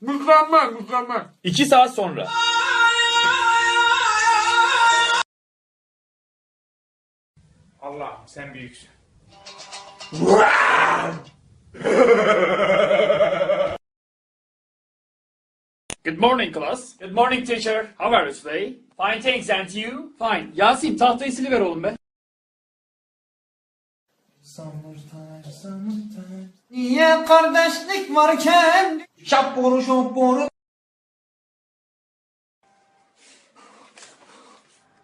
Mükemmel mükemmel. İki saat sonra. Allah sen büyüksün. Good morning class. Good morning teacher. How are you today? Fine thanks and you? Fine. Yasin tahtayı siliver oğlum be. Niye kardeşlik varken Şap boru şop boru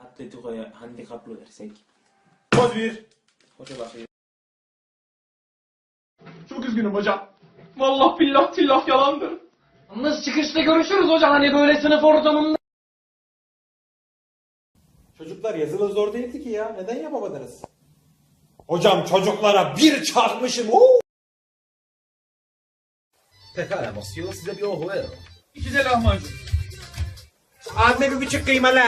Atletico'ya handikaplı versek. Poz bir. Hoca bakıyor. Çok üzgünüm hocam. Vallahi billah tillah yalandır. Yalnız çıkışta görüşürüz hocam hani böyle sınıf ortamında Çocuklar yazılı zor değildi ki ya. Neden yapamadınız? Hocam çocuklara bir çarpmışım. Oo! Pekala Mosyo size bir ohu ver. İki de lahmacun. Anne bir buçuk kıymalı.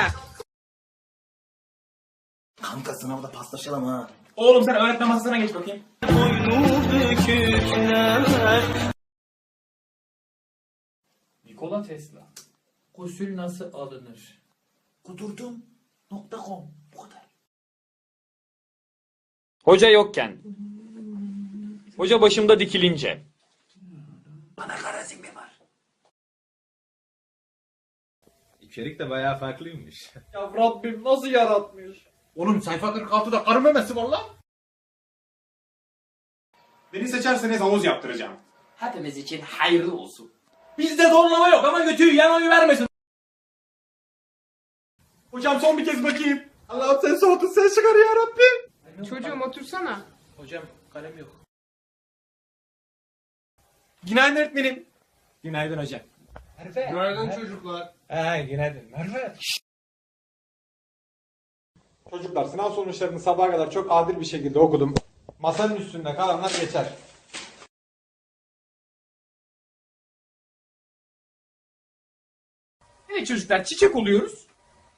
Kanka sınavda paslaşalım ha. Oğlum sen öğretmen masasına geç bakayım. Nikola Tesla. Gusül nasıl alınır? Kudurdum. Nokta com. Bu kadar. Hoca yokken. Hoca başımda dikilince. Bana karazin mi var? İçerik de bayağı farklıymış. Ya Rabbim nasıl yaratmış? Oğlum sayfa 46'da karı memesi var lan. Beni seçerseniz havuz yaptıracağım. Hepimiz için hayırlı olsun. Bizde zorlama yok ama götüyü yan oyu vermesin. Hocam son bir kez bakayım. Allah'ım sen soğutun sen çıkar ya Rabbim. Çocuğum otursana. Hocam kalem yok. Günaydın öğretmenim. Günaydın hocam. Günaydın çocuklar. He günaydın. Merve. Çocuklar sınav sonuçlarını sabaha kadar çok adil bir şekilde okudum. Masanın üstünde kalanlar geçer. Ne çocuklar çiçek oluyoruz.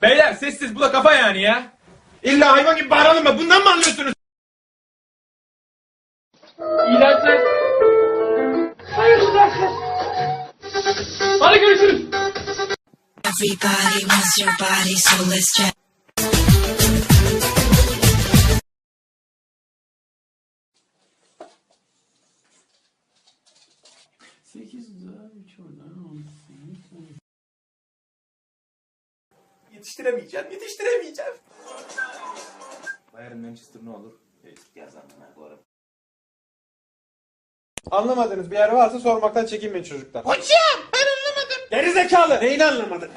Beyler sessiz bu da kafa yani ya. İlla hayvan gibi bağıralım mı? Bundan mı anlıyorsunuz? İyi Everybody wants your body, so let's check. Yetiştiremeyeceğim, yetiştiremeyeceğim. Bayern Manchester ne olur? Yaz anlamına bu ara. Anlamadığınız bir yer varsa sormaktan çekinmeyin çocuklar. Hocam ben anlamadım. Geri zekalı. Neyini anlamadın?